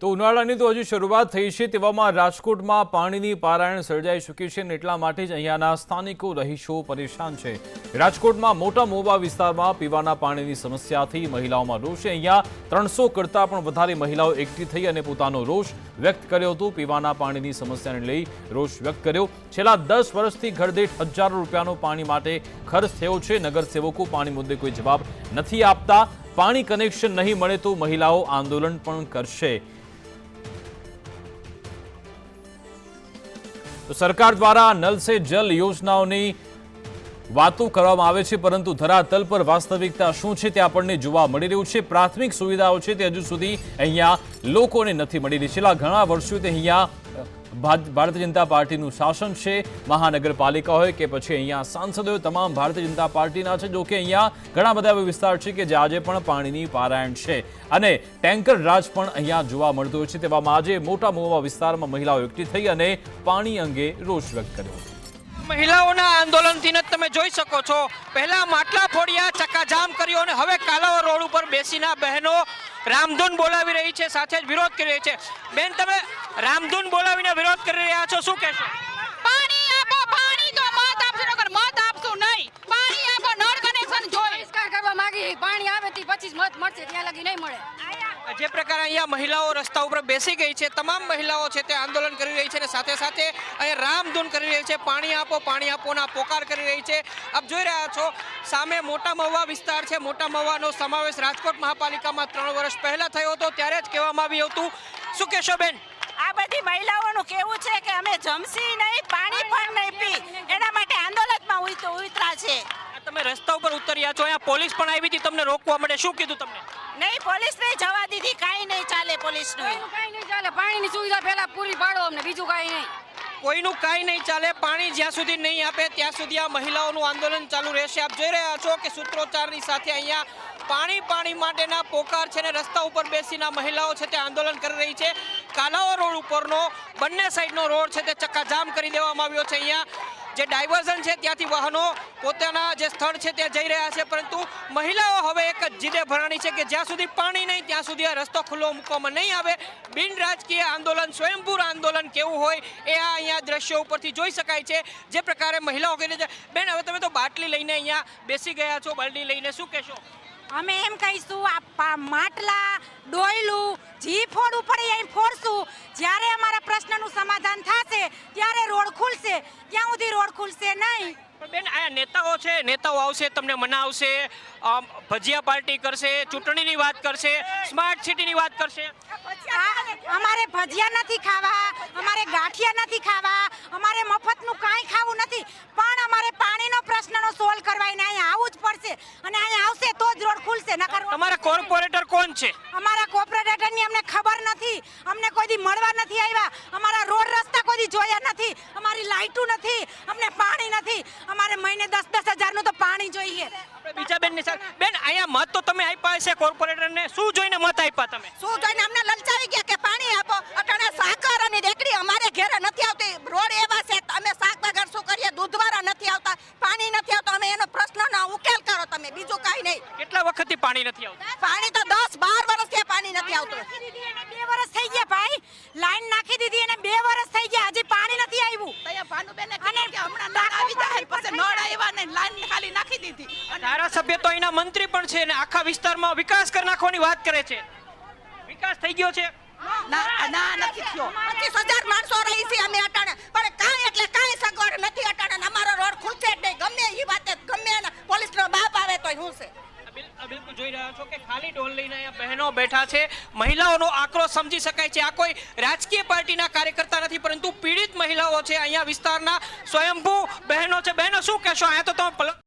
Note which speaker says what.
Speaker 1: તો ઉનાળાની તો હજુ શરૂઆત થઈ છે તેવામાં રાજકોટમાં પાણીની પારાયણ સર્જાઈ ચૂકી છે અને એટલા માટે જ અહીંયાના સ્થાનિકો રહીશો પરેશાન છે. રાજકોટમાં મોટા મોબા વિસ્તારમાં પીવાના પાણીની સમસ્યાથી મહિલાઓમાં રોષ અહીંયા ત્રણસો કરતાં પણ વધારે મહિલાઓ એકઠી થઈ અને પોતાનો રોષ વ્યક્ત કર્યો હતો. પીવાના પાણીની સમસ્યાને લઈ રોષ વ્યક્ત કર્યો. છેલ્લા દસ વર્ષથી ઘરદીઠ હજારો રૂપિયાનો પાણી માટે ખર્ચ થયો છે. નગરસેવકો પાણી મુદ્દે કોઈ જવાબ નથી આપતા. પાણી કનેક્શન નહીં મળે તો મહિલાઓ આંદોલન પણ કરશે. તો સરકાર દ્વારા નલ સે જલ યોજનાઓની વાતો કરવામાં આવે છે, પરંતુ ધરાતલ પર વાસ્તવિકતા શું છે તે આપણને જોવા મળી રહ્યું છે. પ્રાથમિક સુવિધાઓ છે તે હજુ સુધી અહીંયા લોકોને નથી મળી રહી. છેલ્લા ઘણા વર્ષોથી અહીંયા ભારતીય જનતા પાર્ટીનું શાસન છે. મહાનગરપાલિકા હોય કે પછી અહીંયા સાંસદો તમામ ભારતીય જનતા પાર્ટીના છે. જોકે અહીંયા ઘણા બધા એવા વિસ્તાર છે કે જે આજે પણ પાણીની પારાયણ છે. અને ટેન્કર રાજ પણ અહીંયા જોવા મળતો છે. તેવામાં આજે મોટા મોવા વિસ્તારમાં મહિલાઓ એકઠી થઈ અને પાણી અંગે રોષ વ્યક્ત કર્યો.
Speaker 2: મહિલાઓના આંદોલનથી જ તમે જોઈ શકો છો. પહેલા માટલા ફોડ્યા, ચક્કાજામ કર્યો અને હવે કાલાવા રોડ ઉપર બેસીના બહેનો રામધૂન બોલાવી રહી છે સાથે જ વિરોધ કરી રહી છે. બેન તમે રામધૂન બોલાવીને વિરોધ કરી રહ્યા છો શું કહેશો?
Speaker 3: પાણી આપો પાણી તો મત આપશો નકર મત આપશું નહીં. પાણી આપો નળ કનેક્શન જોઈએ
Speaker 4: કરવા માંગી પાણી આવે તે જ મત મળશે ત્યાં લગી નહીં મળે.
Speaker 2: જે પ્રકારે અહીંયા મહિલાઓ રસ્તા ઉપર બેસી ગઈ છે તમામ મહિલાઓ છે તે આંદોલન કરી રહી છે અને સાથે સાથે અહીંયા રામધૂન કરી રહી છે પાણી આપો પાણી આપોના પોકાર કરી રહી છે. આપ જોઈ રહ્યા છો સામે મોટા મહુવા વિસ્તાર છે. મોટા મહુવાનો સમાવેશ રાજકોટ મહાપાલિકામાં ત્રણ વર્ષ પહેલાં થયો હતો ત્યારે જ કહેવામાં આવ્યું હતું. શું કહેશો બેન?
Speaker 3: આ બધી મહિલાઓનું કેવું છે કે અમે જમશી નહીં પાણી પણ નહીં પી. એના માટે આંદોલનમાં ઉતરા છે.
Speaker 2: તમે રસ્તા ઉપર ઉતર્યા છો અહીંયા પોલીસ પણ આવી હતી તમને રોકવા માટે. શું કીધું તમને?
Speaker 3: નહીં પોલીસ નહીં જવા દીધી કાંઈ નહીં ચાલે પોલીસનું
Speaker 4: કાંઈ નહીં ચાલે પાણીની સુવિધા પહેલા પૂરી પાડો અમને બીજું કાંઈ નહીં.
Speaker 2: કોઈનું કાંઈ નહીં ચાલે પાણી જ્યાં સુધી નહીં આપે ત્યાં સુધી આ મહિલાઓનું આંદોલન ચાલુ રહેશે. આપ જોઈ રહ્યા છો કે સૂત્રોચ્ચારની સાથે અહીંયા પાણી પાણી માટેના પોકાર છે ને રસ્તા ઉપર બેસીને મહિલાઓ છે તે આંદોલન કરી રહી છે. કાલાઓ રોડ ઉપરનો બંને સાઈડનો રોડ છે તે ચક્કાજામ કરી દેવામાં આવ્યો છે અહીંયા. જે ડાયવર્ઝન છે ત્યાંથી વાહનો પોતાના જે સ્થળ છે ત્યાં જઈ રહ્યા છે, પરંતુ મહિલાઓ હવે એક જ જીદે ભરાણી છે કે જ્યાં સુધી પાણી નહીં, ત્યાં સુધી આ રસ્તો ખુલ્લો મૂકવામાં નહીં આવે. બિન રાજકીય આંદોલન, સ્વયંભૂ આંદોલન કેવું હોય એ આ અહીંયા દ્રશ્યો ઉપરથી જોઈ શકાય છે. જે પ્રકારે મહિલાઓ કહી છે, બેન, હવે તમે તો બાટલી લઈને અહીંયા બેસી ગયા છો, બાલડી લઈને શું કહેશો?
Speaker 3: અમે એમ કહીશું, આ માટલા ડોયલું જી ફોડવું પડે અહીં ફોડશું. જ્યારે અમારા પ્રશ્નનું સમાધાન થશે ત્યારે રોડ ખુલશે. ત્યાં સુધી રોડ ખુલશે નહીં?
Speaker 2: બેન આ નેતાઓ છે નેતાઓ આવશે તમને મનાવશે ભજીયા પાર્ટી કરશે ચૂંટણીની વાત કરશે સ્માર્ટ સિટીની વાત કરશે.
Speaker 3: અમારે ભજીયા નથી ખાવા અમારે ગાંઠિયા નથી ખાવા અમારે મફતનું કાંઈ ખાવું નથી. પણ અમારે પાણીનો પ્રશ્નનો સોલ્વ કરવા એને અહીંયા આવવું જ પડશે અને અહીંયા આવશે તો જ રોડ ખુલશે નકર
Speaker 2: તમારા કોર્પોરેટર કોણ છે?
Speaker 3: અમારા કોર્પોરેટરની અમને ખબર નથી. અમને કોઈ દી મળવા નથી આવ્યા. અમારા રોડ રસ્તા કોઈ દી જોયા નથી. અમારી લાઇટો નથી. અમને પાણી નથી. અમારે મહિને દસ દસ હજારનું તો પાણી જોઈએ.
Speaker 2: બીજા બીજા બેનની સર બેન અહીંયા મત તો તમે આપ્યા છે કોર્પોરેટરને. શું જોઈને મત આપ્યા તમે?
Speaker 3: શું જોઈને અમને લલચાવી ગયા કે પાણી આપો? અટાણે સાકર અને રેકડી અમારે ઘેરે નથી આવતી રોડ એવા છે તો અમે શાક વગર શું કરીએ દૂધવાળા નથી આવતા પાણી નથી આવતું અમે એનો પ્રશ્નનો ઉકેલ કરો તમે બીજું કાંઈ નહીં
Speaker 2: કેટલા વખતથી પાણી
Speaker 3: તો દસ બાર વર્ષથી પાણી નથી આવતું. બે વર્ષ થઈ ગયા ભાઈ. લાઈન નાખી દીધી અને બે વર્ષ થઈ ગયા. હજી પાણી નથી આવ્યું.
Speaker 4: તૈયાર ભાનુબેને કીધું કે હમણાં નળ આવી જાય પછી નળ આવ્યા ને લાઈન ખાલી નાખી દીધી.
Speaker 2: ધારાસભ્ય તો એના મંત્રી પણ છે અને આખા વિસ્તારમાં વિકાસ કરી નાખવાની વાત કરે છે. વિકાસ થઈ ગયો છે.
Speaker 4: ના ના નથી થયો.
Speaker 3: પચીસ હજાર માણસો રહી છે અમે અટાણે. પણ કાંઈ એટલે કાંઈ સગવડ નથી અટાણે અમારો રોડ ખુલશે જ નહીં ગમે એ વાતે ગમે એના પોલીસનો બાપ આવે તો શું છે
Speaker 2: આ જોઈ રહ્યા છો કે ખાલી ઢોલ લઈને અહીંયા બહેનો બેઠા છે. મહિલાઓનો આક્રોશ સમજી શકાય છે. આ કોઈ રાજકીય પાર્ટીના કાર્યકર્તા નથી, પરંતુ પીડિત મહિલાઓ છે અહીંયા વિસ્તારના સ્વયંભૂ બહેનો છે. બહેનો, શું કહેશો? અહીંયા તો તમે